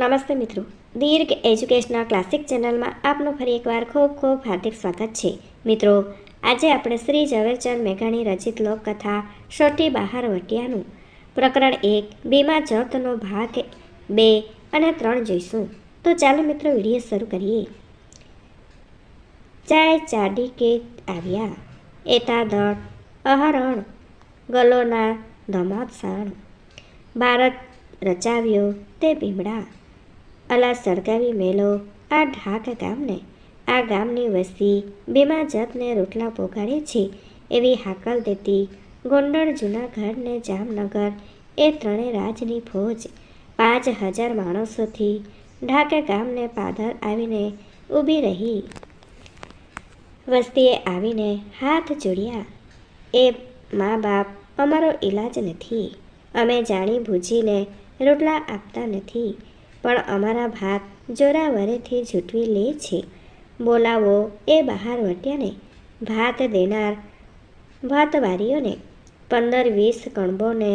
નમસ્તે મિત્રો. દીર્ઘ educational classic ચેનલમાં આપનું ફરી એકવાર ખૂબ ખૂબ હાર્દિક સ્વાગત છે. મિત્રો, આજે આપણે શ્રી ઝવેરચંદ મેઘાણી રચિત લોકકથા શોટી બહાર વટિયાનું. પ્રકરણ એક ભીમા જતનો ભાગ બે અને ત્રણ જોઈશું. તો ચાલો મિત્રો વીડિયો શરૂ કરીએ. ચાય ચાડી કે આવ્યા? એતા દળ, અહરણ, ગલોના ધમાસાણ ભારત રચાવ્યો તે ભીમડા. અલા સળગાવી મેલો આ ઢાક ગામને, આ ગામની વસ્તી, ભીમા જાતને રોટલા પોગાડે છે, એવી હાકલ દેતી ગોંડલ જૂનાગઢ ને જામનગર, એ ત્રણે રાજની ફોજ, પાંચ હજાર માણસોથી ઢાકા ગામને પાદર આવીને ઊભી રહી. વસ્તીએ આવીને હાથ જોડ્યા. એ મા બાપ અમારો ઈલાજ નથી, અમે જાણી બૂજીને રોટલા આપતા નથી. પણ અમારા ભાત જોરાવરેથી ઝૂંટવી લે છે. બોલાવો એ બહાર વટ્યાને ભાત દેનાર ભાતવારીઓને પંદર વીસ કણબોને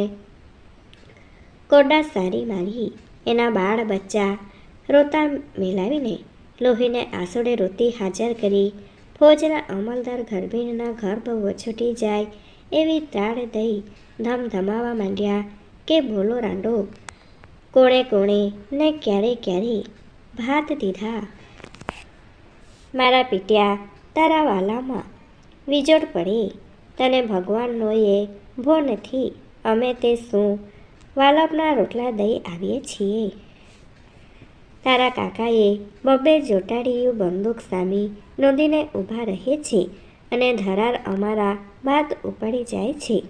કોડા સારી મારી. એના બાળ બચ્ચા રોતા મેલાવીને લોહીને આસોડે રોતી હાજર કરી. ફોજના અમલદાર ગરબીના ગર્ભ વછૂટી જાય એવી ત્રાળ દઈ ધમધમાવા માંડ્યા કે બોલો રાંડો કોણે કોણે ને ક્યારે ક્યારે ભાત દીધા. મારા પીટ્યા તારા વાલામાં વિજોડ પડે. તને ભગવાનનો એ ભો નથી. અમે તે શું વાલપના રોટલા દઈ આવીએ છીએ. તારા કાકાએ બબ્બે જોટાડીયું બંદૂક સામી નોંધીને ઊભા રહે છે અને ધરાર અમારા ભાત ઉપાડી જાય છે.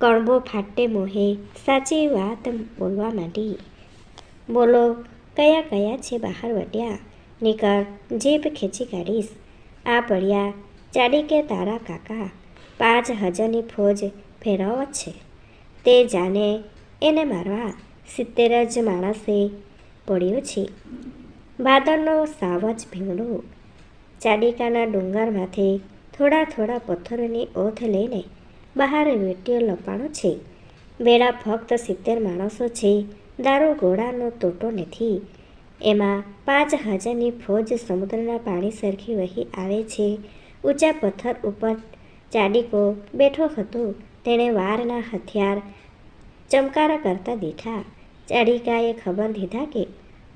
કણબો ફાટે મોહે, સાચી વાત બોલવા માંડી. બોલો, કયા કયા છે બહાર વટ્યા નીકળ જીભ ખેંચી કાઢીશ. આ પડ્યા, ચાડી કે તારા કાકા? પાંચ હજારની ફોજ ફેરવ છે. તે જાને એને મારવા સિત્તેર જ માણસે પડ્યો છે. ભાદરનો સાવજ ભીમડો ચાડિકાના ડુંગરમાંથી થોડા થોડા પથ્થરોની ઓથ લઈને બહાર વેટીઓ લપાણો છે. મેળા ફક્ત સિત્તેર માણસો છે. દારૂ ઘોડાનો તોટો નથી. એમાં પાંચ હજારની ફોજ સમુદ્રના પાણી સરખી વહી આવે છે. ઊંચા પથ્થર ઉપર ચાડીકો બેઠો હતો. તેણે વારના હથિયાર ચમકારા કરતા દીઠા ચાડિકાએ ખબર દીધા કે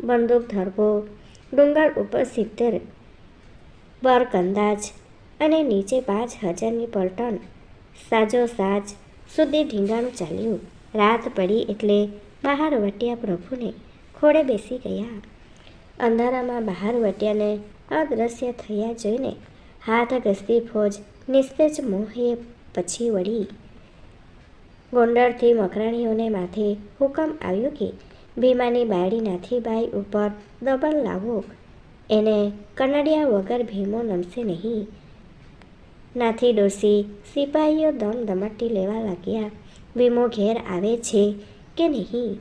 બંદૂક ધરબો ડુંગર ઉપર સિત્તેર બરકંદાજ અને નીચે પાંચ હજારની પલટણ સાજો સાજ સુધી ઢીંગાણું ચાલ્યું. રાત પડી એટલે બહાર વટ્યા પ્રભુને ખોળે બેસી ગયા. અંધારામાં બહાર વટ્યાને અદ્રશ્ય થયા જોઈને હાથ ઘસતી ફોજ નિસ્તેજ મોહે પછી વળી. ગોંડળથી મકરાણીઓને માથે હુકમ આવ્યો કે ભીમાની બાયડી નાથીબાઈ ઉપર દબલ લાવો. એને કનડિયા વગર ભીમો નમશે નહીં. નાથી ડોસી સિપાહીઓ દમ દમાટી લેવા લાગ્યા. વીમો ઘેર આવે છે કે નહીં?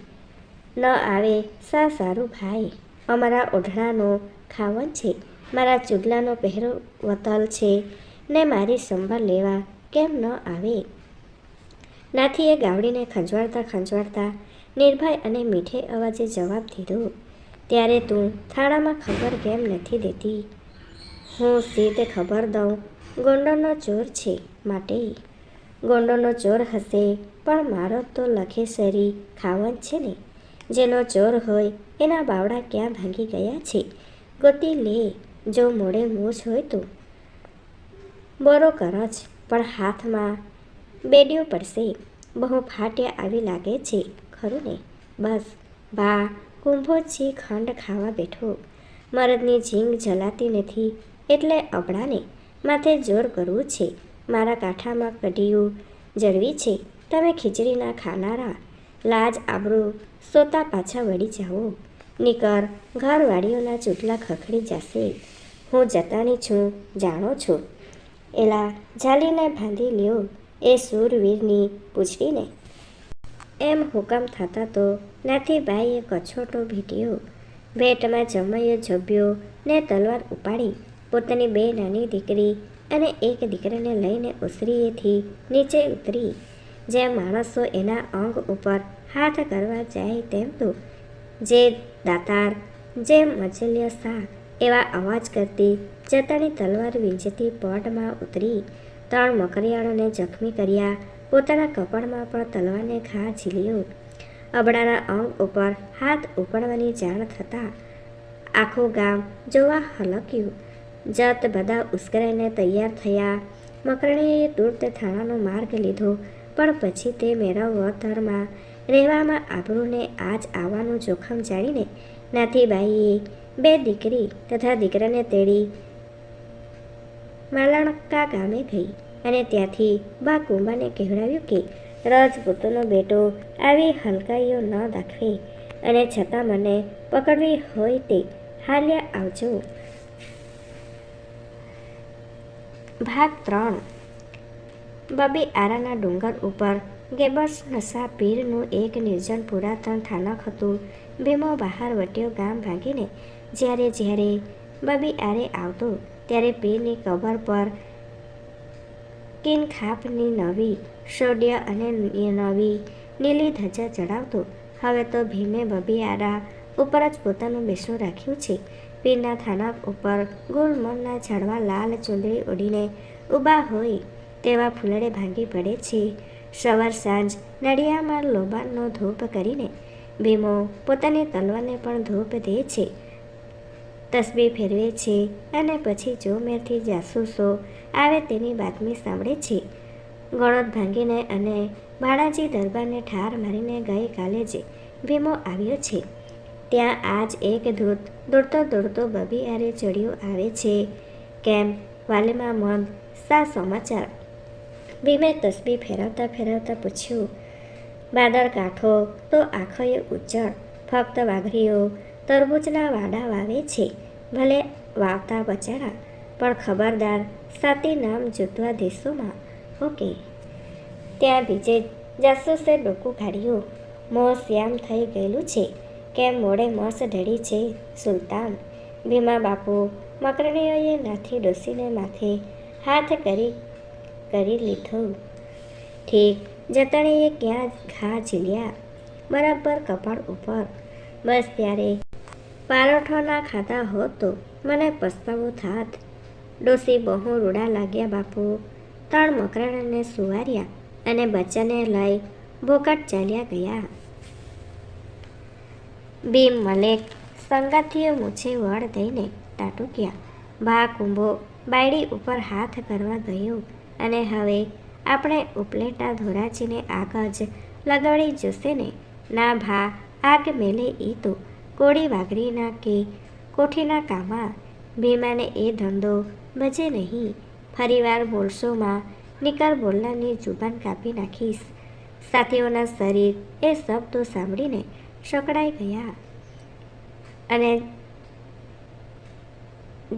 ન આવે, સા સારું ભાઈ? અમારા ઓઢણાનો ખાવન છે, મારા ચૂડલાનો પહેરો વતલ છે, ને મારી સંભાળ લેવા કેમ ન આવે? નાથીએ ગાવડીને ખંજવાળતા ખંજવાળતા નિર્ભય અને મીઠે અવાજે જવાબ દીધો, ત્યારે તું થાળામાં ખબર કેમ નથી દેતી? હું સીધે ખબર દઉં ગોંડલનો ચોર છે માટે. ગોંડલનો ચોર હશે, પણ મારો તો લખેસરી ખાવન છે ને. જેનો ચોર હોય, એના બાવડા ક્યાં ભાંગી ગયા છે? ગોતી લે, જો મોડે મોજ હોય તો. બોરો કરજ પણ હાથમાં બેડ્યો પડશે. બહુ ફાટ્યા આવી લાગે છે, ખરું ને? બસ બા કુંભો છી ખંડ ખાવા બેઠો. મરદની ઝીંગ જલાતી નથી, એટલે અબડાને માથે જોર કરવું છે. મારા કાંઠામાં કઢીયું જળવી છે. તમે ખીચડીના ખાનારા. લાજ આબરૂ સોતા પાછા વળી જાઓ. નીકર ઘરવાળીઓના ચૂંટલા ખખડી જશે. હું જતાની છું, જાણો છો. એલા જાલીને બાંધી લ્યો. એ સૂરવીરની પૂછડીને. એમ હુકમ થતા તો નાથીભાઈએ કછોટો ભીટ્યો. ભેટમાં જમૈયો ઝબ્યો ને તલવાર ઉપાડી. પોતાની બે નાની દીકરી અને એક દીકરીને લઈને ઉસરીએથી નીચે ઉતરી. જે માણસો એના અંગ ઉપર હાથ કરવા જાય તેમ તો જે દાતાર, જે મચલ્ય સા એવા અવાજ કરતી જતાની તલવાર વીંજતી પોટમાં ઉતરી. ત્રણ મકરિયાળોને જખમી કર્યા, પોતાના કપાળમાં પણ તલવારને ઘા ઝીલ્યો. અબડાના અંગ ઉપર હાથ ઉપાડવાની જાણ થતાં આખું ગામ જોવા હલક્યું. જત બધા ઉશ્કેરાઈને તૈયાર થયા. મકરણીએ તુરત થાણાનો માર્ગ લીધો, પણ પછી તે મેળવતરમાં રહેવામાં આબરૂને આજ આવવાનું જોખમ જાણીને નાથીબાઈએ બે દીકરી તથા દીકરાને તેડી માલણકા ગામે ગઈ અને ત્યાંથી બા કુંભાને કહેવડાવ્યું કે, રાજપૂતનો બેટો આવી હલકાઈઓ ન દાખવે અને છતાં મને પકડવી હોય તે હાલ્યા આવજો. ભાગ ત્રણ. બબી આરાના ડુંગર ઉપર ગેબર્સ નશા પીરનું એક નિર્જન પુરાતન થાનક હતું. ભીમો બહાર વટ્યો ગામ ભાંગીને જ્યારે જ્યારે બબી આરે આવતો ત્યારે પીરની કબર પર કિનખાપની નવી શોડ્ય અને નવી નીલી ધજા ચડાવતો. હવે તો ભીમે બબી આરા ઉપર જ પોતાનું બેસણું રાખ્યું છે. પીરના થાના ઉપર ગુલમોરના ઝાડવા લાલ ચુંદડી ઉડીને ઊભા હોય તેવા ફૂલડે ભાંગી પડે છે. સવાર સાંજ નડિયામાં લોબાનનો ધૂપ કરીને ભીમો પોતાની તલવારને પણ ધૂપ દે છે. તસબી ફેરવે છે અને પછી જોમેરથી જાસૂસો આવે તેની બાતમી સાંભળે છે. ગણોત ભાંગીને અને બાળાજી દરબારને ઠાર મારીને ગઈકાલે જ ભીમો આવ્યો છે. ત્યાં આજ એક ધૂત દોડતો દોડતો બબી આરે ચડ્યો આવે છે. કેમ? વાલેમાં મન, સા સમાચાર? ભીમે તસબી ફેરવતા ફેરવતા પૂછ્યું, બાદર કાંઠો તો આખોએ ઉજ્જળ, ફક્ત વાઘરીઓ તરબૂચના વાડા વાવે છે. ભલે વાવતા બચારા, પણ ખબરદાર સાતી નામ જુદવા દેશોમાં, ઓકે. ત્યાં બીજે જાસૂસે ડોકું કાઢ્યું, મોં શ્યામ થઈ ગયેલું છે. કેમ મોડે મસ ઢળી છે, સુલતાન. ભીમા બાપુ, મકરણીઓએ નાથી ડોસીને માથે હાથ કરી કરી લીધો. ઠીક, જતણીએ ક્યાં ઘા ઝીલ્યા? બરાબર કપાળ ઉપર. બસ ત્યારે પારોઠો ના ખાધા હોત તો મને પસ્તાવો થાત. ડોસી બહુ રૂડા લાગ્યા બાપુ. ત્રણ મકરાણાને સુવાર્યા અને બચ્ચાને લઈ ભોકટ ચાલ્યા ગયા. બીમ મલેક સંગાથીઓ મૂછે વળ દઈને ટાટુક્યા ભા કુંભો બાયડી ઉપર હાથ કરવા ગયો અને હવે આપણે ઉપલેટા ધોરાજીને આગળ જ લગાડી જશે ને ના ભા, આગ મેલે એ તો કોળી વાઘરીના કે કોઠીના કામા ભીમાને એ ધંધો બજે નહીં. ફરીવાર બોલશોમાં નિકર બોલનારની જુબાન કાપી નાખીશ. સાથીઓના શરીર એ શબ્દો સાંભળીને સકડાઈ ગયા અને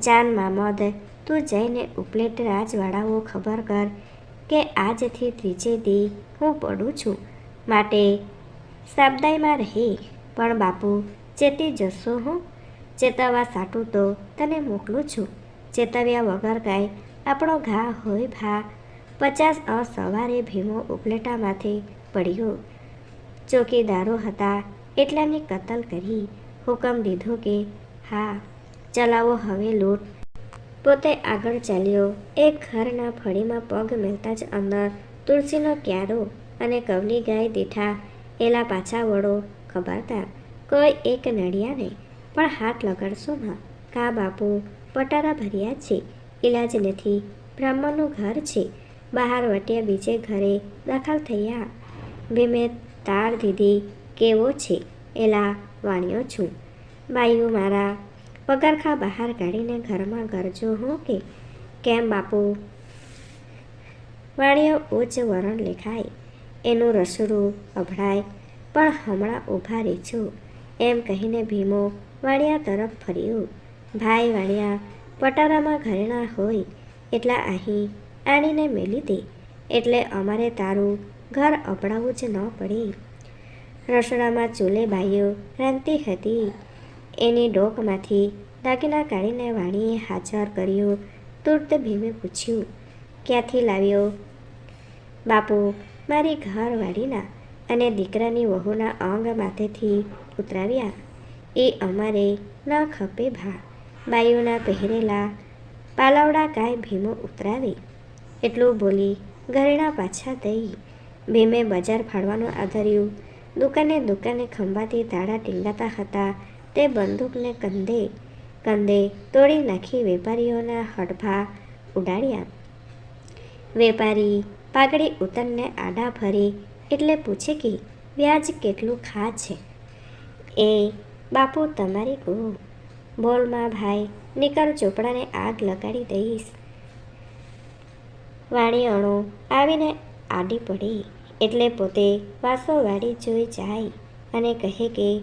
જાન મામદ તું જઈને ઉપલેટ રાજવાળાઓ ખબર કર કે આજથી ત્રીજે દી હું પડું છું. માટે સાબદાઈમાં રહી. પણ બાપુ ચેતી જશો હું? ચેતવવા સાટું તો તને મોકલું છું. ચેતવ્યા વગર કાંઈ આપણો ઘા હોય ભા. પચાસ અ સવારે ભીમો ઉપલેટામાંથી પડ્યો. ચોકીદારો હતા એટલાની કતલ કરી હુકમ દીધો કે, હા, ચલાવો હવે લૂંટ. પોતે આગળ ચાલ્યો. એક ઘરના ફળીમાં પગ મેલતા જ અંદર તુલસીનો ક્યારો અને કવની ગાય દીઠા એલા પાછા વળો. ખબરતા કોઈ એક નડિયાને પણ હાથ લગાડશો માં કા બાપુ, પટારા ભર્યા છે ઇલાજ નથી, બ્રાહ્મણનું ઘર છે. બહાર વટ્યા બીજે ઘરે દાખલ થયા. ભીમે તાર દીધી કેવો છે એલા વાણ્યો છું. બાઈઓ મારા પગારખા બહાર કાઢીને ઘરમાં ગરજો હું કે? કેમ બાપુ? વાણીઓ ઉચ્ચ વરણ લેખાય. એનું રસોડું અભળાય પણ હમણાં ઊભા રહી છું એમ કહીને ભીમો વાણિયા તરફ ફર્યો. ભાઈ વાણિયા, પટારામાં ઘરેણા હોય, એટલા અહીં આણીને મેલી દે. એટલે અમારે તારું ઘર અપડાવવું જ ન પડે. રસોડામાં ચૂલે બાઈઓ રાંધતી હતી. એની ડોકમાંથી દાગીના કાઢીને વાણીએ હાજર કર્યો, તુર્ત ભીમે પૂછ્યું, ક્યાંથી લાવ્યો? બાપુ, મારી ઘરવાળીના અને દીકરાની વહુના અંગ માથેથી ઉતરાવ્યા. એ અમારે ન ખપે ભા. બાઈઓના પહેરેલા પાલાવડા કાંઈ ભીમો ઉતરાવે. એટલું બોલી ઘરેણા પાછા દઈ. ભીમે બજાર ફાળવાનું આધર્યું. દુકાને દુકાને ખંભાથી તાળા ટીંગાતા હતા. તે બંદૂકને કંધે કંધે તોડી નાખી વેપારીઓના હડભા ઉડાડ્યા. વેપારી પાઘડી ઉતરને આડા ભરી એટલે પૂછે કે, વ્યાજ કેટલું ખા છે? એ, બાપુ, તમારી ગો બોલમાં ભાઈ નિકાલ ચોપડાને આગ લગાડી દઈશ. વાણી અણુ આવીને આડી પડી. એટલે પોતે વાસો વાળી જોઈ જાય અને કહે કે,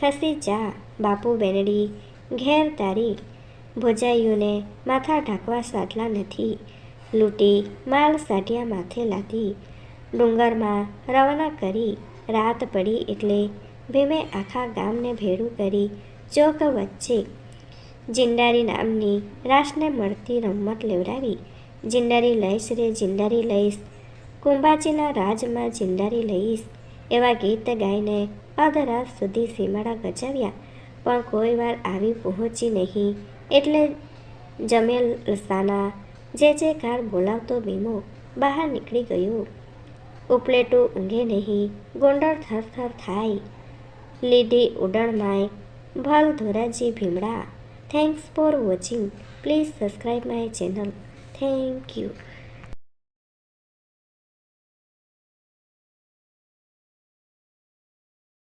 ખસી જા, બાપુ બેનડી, ઘેર તારી ભોજાઈઓને માથા ઢાંકવા સાટલા નથી. લૂંટી માલ સાટિયા માથે લાદી. ડુંગરમાં રવાના કરી રાત પડી એટલે ભીમે આખા ગામને ભેળું કરી ચોક વચ્ચે જિંડારી નામની રાસને મળતી રમત લેવડાવી. જિંડારી લઈશ રે, જિંડારી લઈશ કુંભાજીના રાજમાં જિંડારી લઈશ. એવા ગીત ગાઈને અધરાત સુધી સીમાડા ગજાવ્યા. પણ કોઈ વાર આવી પહોંચી નહીં. એટલે જમેલ લસાના જે જે કાર બોલાવતો વીમો બહાર નીકળી ગયો. ઉપલેટું ઊંઘે નહીં. ગોંડળ થરથર થાય. લીધી ઉડણમાય ભલ Dhoraji Bhimda. Thanks for watching please subscribe my channel thank you